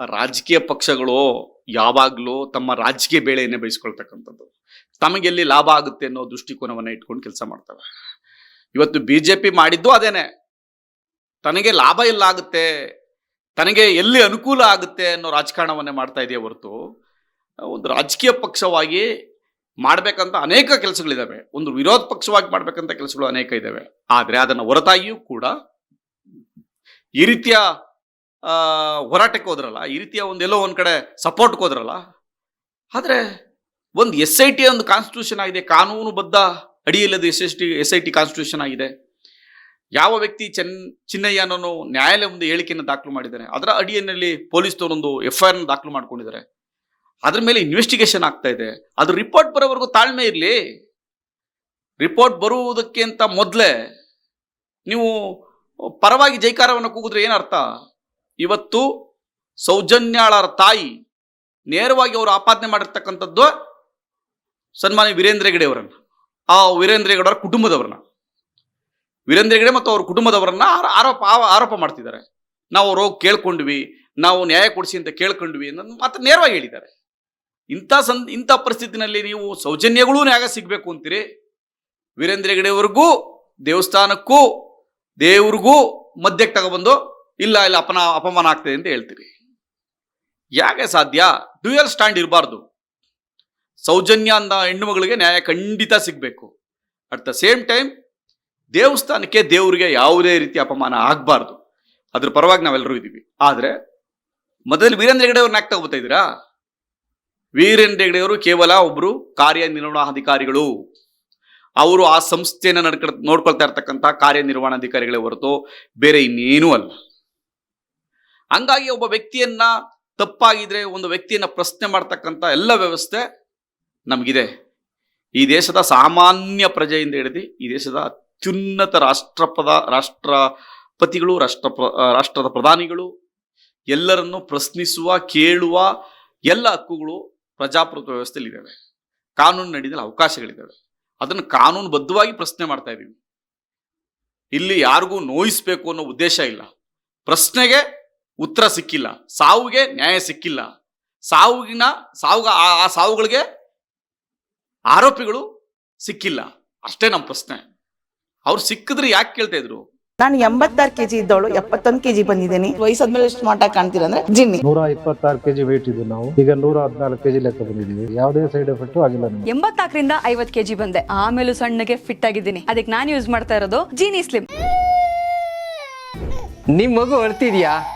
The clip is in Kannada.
ರಾಜಕೀಯ ಪಕ್ಷಗಳು ಯಾವಾಗಲೂ ತಮ್ಮ ರಾಜಕೀಯ ಬೇಳೆಯನ್ನೇ ಬಯಸ್ಕೊಳ್ತಕ್ಕಂಥದ್ದು. ತಮಗೆಲ್ಲಿ ಲಾಭ ಆಗುತ್ತೆ ಅನ್ನೋ ದೃಷ್ಟಿಕೋನವನ್ನ ಇಟ್ಕೊಂಡು ಕೆಲಸ ಮಾಡ್ತವೆ. ಇವತ್ತು ಬಿ ಜೆ ಪಿ ಮಾಡಿದ್ದು ಅದೇನೆ. ತನಗೆ ಲಾಭ ಇಲ್ಲ ಆಗುತ್ತೆ, ತನಗೆ ಎಲ್ಲಿ ಅನುಕೂಲ ಆಗುತ್ತೆ ಅನ್ನೋ ರಾಜಕಾರಣವನ್ನೇ ಮಾಡ್ತಾ ಇದೆಯೇ ಹೊರತು, ಒಂದು ರಾಜಕೀಯ ಪಕ್ಷವಾಗಿ ಮಾಡಬೇಕಂತ ಅನೇಕ ಕೆಲಸಗಳಿದ್ದಾವೆ ಒಂದು ವಿರೋಧ ಪಕ್ಷವಾಗಿ ಮಾಡಬೇಕಂತ ಕೆಲಸಗಳು ಅನೇಕ ಇದ್ದಾವೆ ಆದರೆ ಅದನ್ನು ಹೊರತಾಗಿಯೂ ಕೂಡ ಈ ರೀತಿಯ ಹೋರಾಟಕ್ಕೆ ಹೋದ್ರಲ್ಲ, ಈ ರೀತಿಯ ಒಂದು ಎಲ್ಲೋ ಒಂದು ಕಡೆ ಸಪೋರ್ಟ್ಗೆ ಹೋದ್ರಲ್ಲ, ಆದರೆ ಒಂದು ಎಸ್ ಐ ಟಿ ಒಂದು ಕಾನ್ಸ್ಟಿಟ್ಯೂಷನ್ ಆಗಿದೆ, ಕಾನೂನುಬದ್ಧ ಅಡಿಯಲ್ಲದು S S T S I T constitution ಆಗಿದೆ. ಯಾವ ವ್ಯಕ್ತಿ ಚೆನ್, ಚಿನ್ನಯ್ಯ ಅನ್ನೋನು ನ್ಯಾಯಾಲಯ ಒಂದು ಹೇಳಿಕೆಯನ್ನು ದಾಖಲು ಮಾಡಿದ್ದಾರೆ, ಅದರ ಅಡಿಯಲ್ಲಿ ಪೊಲೀಸ್ನವರೊಂದು ಎಫ್ ಐ ಆರ್ ದಾಖಲು ಮಾಡ್ಕೊಂಡಿದ್ದಾರೆ. ಅದ್ರ ಮೇಲೆ ಇನ್ವೆಸ್ಟಿಗೇಷನ್ ಆಗ್ತಾ ಇದೆ, ಅದು ರಿಪೋರ್ಟ್ ಬರೋವರೆಗೂ ತಾಳ್ಮೆ ಇರಲಿ. ರಿಪೋರ್ಟ್ ಬರುವುದಕ್ಕಿಂತ ಮೊದಲೇ ನೀವು ಪರವಾಗಿ ಜೈಕಾರವನ್ನು ಕೂಗಿದ್ರೆ ಏನರ್ಥ ಇವತ್ತು ಸೌಜನ್ಯಾಳರ ತಾಯಿ ನೇರವಾಗಿ ಅವರು ಆಪಾದನೆ ಮಾಡಿರ್ತಕ್ಕಂಥದ್ದು ಸನ್ಮಾನ್ಯ ವೀರೇಂದ್ರ ಹೆಗಡೆ ಅವರನ್ನ. ಆ ವೀರೇಂದ್ರ ಹೆಗಡೆ ಅವರ ಕುಟುಂಬದವರನ್ನ. ವೀರೇಂದ್ರ ಹೆಗಡೆ ಮತ್ತು ಅವ್ರ ಕುಟುಂಬದವರನ್ನ ಆರ- ಆರೋಪ ಆರೋಪ ಮಾಡ್ತಿದ್ದಾರೆ. ನಾವು ಅವ್ರು ಹೋಗಿ ಕೇಳ್ಕೊಂಡ್ವಿ, ನಾವು ನ್ಯಾಯ ಕೊಡಿಸಿ ಅಂತ ಕೇಳ್ಕೊಂಡ್ವಿ ಅನ್ನೋದು ಮಾತ್ರ ನೇರವಾಗಿ ಹೇಳಿದ್ದಾರೆ. ಇಂಥ ಸಂ ಇಂಥ ಪರಿಸ್ಥಿತಿನಲ್ಲಿ ನೀವು ಸೌಜನ್ಯಗಳೂ ನ್ಯಾಯ ಸಿಗಬೇಕು ಅಂತೀರಿ. ವೀರೇಂದ್ರ ಹೆಗಡೆಯವ್ರಿಗೂ ದೇವಸ್ಥಾನಕ್ಕೂ, ದೇವ್ರಿಗೂ ಮಧ್ಯಕ್ಕೆ ತಗೊಬಂದು ಇಲ್ಲ ಇಲ್ಲ, ಅಪನ, ಅಪಮಾನ ಆಗ್ತದೆ ಅಂತ ಹೇಳ್ತೀರಿ. ಯಾಕೆ ಸಾಧ್ಯ? ಡ್ಯೂಯಲ್ ಸ್ಟ್ಯಾಂಡ್ ಇರಬಾರ್ದು. ಸೌಜನ್ಯ ಅಂದ ಹೆಣ್ಣು ಮಗಳಿಗೆ ನ್ಯಾಯ ಖಂಡಿತ ಸಿಗಬೇಕು. ಅಟ್ ದ ಸೇಮ್ ಟೈಮ್ ದೇವಸ್ಥಾನಕ್ಕೆ ದೇವರಿಗೆ ಯಾವುದೇ ರೀತಿ ಅಪಮಾನ ಆಗಬಾರ್ದು. ಅದ್ರ ಪರವಾಗಿ ನಾವೆಲ್ಲರೂ ಇದ್ದೀವಿ. ಆದರೆ, ಮೊದಲು ವೀರೇಂದ್ರ ಹೆಗಡೆ ಅವ್ರನ್ನ ಯಾಕೆ ತಗೋತಾ ಇದ್ದೀರಾ? ವೀರೇಂದ್ರ ಹೆಗಡೆ ಅವರು ಕೇವಲ ಒಬ್ಬರು ಕಾರ್ಯನಿರ್ವಹಣಾಧಿಕಾರಿಗಳು. ಅವರು ಆ ಸಂಸ್ಥೆಯನ್ನು ನಡ್ಕ, ನೋಡ್ಕೊಳ್ತಾ ಇರ್ತಕ್ಕಂಥ ಕಾರ್ಯನಿರ್ವಹಣಾಧಿಕಾರಿಗಳೇ ಹೊರತು ಬೇರೆ ಇನ್ನೇನೂ ಅಲ್ಲ. ಹಂಗಾಗಿ ಒಬ್ಬ ವ್ಯಕ್ತಿಯನ್ನ ತಪ್ಪಾಗಿದ್ರೆ, ಒಂದು ವ್ಯಕ್ತಿಯನ್ನ ಪ್ರಶ್ನೆ ಮಾಡ್ತಕ್ಕಂಥ ಎಲ್ಲ ವ್ಯವಸ್ಥೆ ನಮಗಿದೆ. ಈ ದೇಶದ ಸಾಮಾನ್ಯ ಪ್ರಜೆಯಿಂದ ಹಿಡಿದು ಈ ದೇಶದ ಅತ್ಯುನ್ನತ ರಾಷ್ಟ್ರಪದ, ರಾಷ್ಟ್ರಪತಿಗಳು ರಾಷ್ಟ್ರ ರಾಷ್ಟ್ರದ ಪ್ರಧಾನಿಗಳು, ಎಲ್ಲರನ್ನು ಪ್ರಶ್ನಿಸುವ, ಕೇಳುವ ಎಲ್ಲ ಹಕ್ಕುಗಳು ಪ್ರಜಾಪ್ರಭುತ್ವ ವ್ಯವಸ್ಥೆಯಲ್ಲಿ ಇದ್ದಾವೆ ಕಾನೂನು ನಡೆದಲ್ಲಿ ಅವಕಾಶಗಳಿದ್ದಾವೆ. ಅದನ್ನು ಕಾನೂನುಬದ್ಧವಾಗಿ ಪ್ರಶ್ನೆ ಮಾಡ್ತಾ ಇದ್ದೀವಿ ಇಲ್ಲಿ ಯಾರಿಗೂ ನೋಯಿಸ್ಬೇಕು ಅನ್ನೋ ಉದ್ದೇಶ ಇಲ್ಲ. ಪ್ರಶ್ನೆಗೆ ಉತ್ತರ ಸಿಕ್ಕಿಲ್ಲ. ಸಾವಿಗೆ ನ್ಯಾಯ ಸಿಕ್ಕಿಲ್ಲ. ಸಾವಿನ ಸಾವು ಆ- ಸಾವುಗಳಿಗೆ ಆರೋಪಿಗಳು ಸಿಕ್ಕಿಲ್ಲ. ಅಷ್ಟೇ ನಮ್ಮ ಪ್ರಶ್ನೆ. ಅವ್ರು ಸಿಕ್ಕಿದ್ರೆ ಯಾಕೆ ಕೇಳ್ತಾ ಇದ್ರು? ನಾನು ಎಂಬತ್ತಾರು ಕೆಜಿ ಇದ್ದವಳು ಎಪ್ಪತ್ತೊಂದು ಕೆಜಿ ಬಂದಿದ್ದೀನಿ. ವಯಸ್ಸಾದ್ಮೇಲೆ ಎಷ್ಟು ಮಾಟ ಕಾಣ್ತೀರ ಅಂದ್ರೆ ಜಿನ್ನಿ. ನೂರ ಇಪ್ಪತ್ತಾರು ಕೆಜಿ ವೇಟ್ ಇದ್ದು ನಾವು. ಈಗ ನೂರ ಹದಿನಾಲ್ಕು ಕೆಜಿ ಲೆಕ್ಕ ಬಂದಿದ್ದೀವಿ. ಯಾವುದೇ ಸೈಡ್ ಎಫೆಕ್ಟ್ ಆಗಿಲ್ಲ ಎಂಬತ್ನಾಲ್ಕರಿಂದ ಐವತ್ ಕೆಜಿ ಬಂದೆ. ಆಮೇಲೆ ಸಣ್ಣಗೆ ಫಿಟ್ ಆಗಿದ್ದೀನಿ. ಅದಕ್ಕೆ ನಾನು ಯೂಸ್ ಮಾಡ್ತಾ ಇರೋದು ಜೀನಿ ಸ್ಲಿಮ್ ನಿಮ್ ಮಗು ಅಳ್ತಿದ್ಯಾ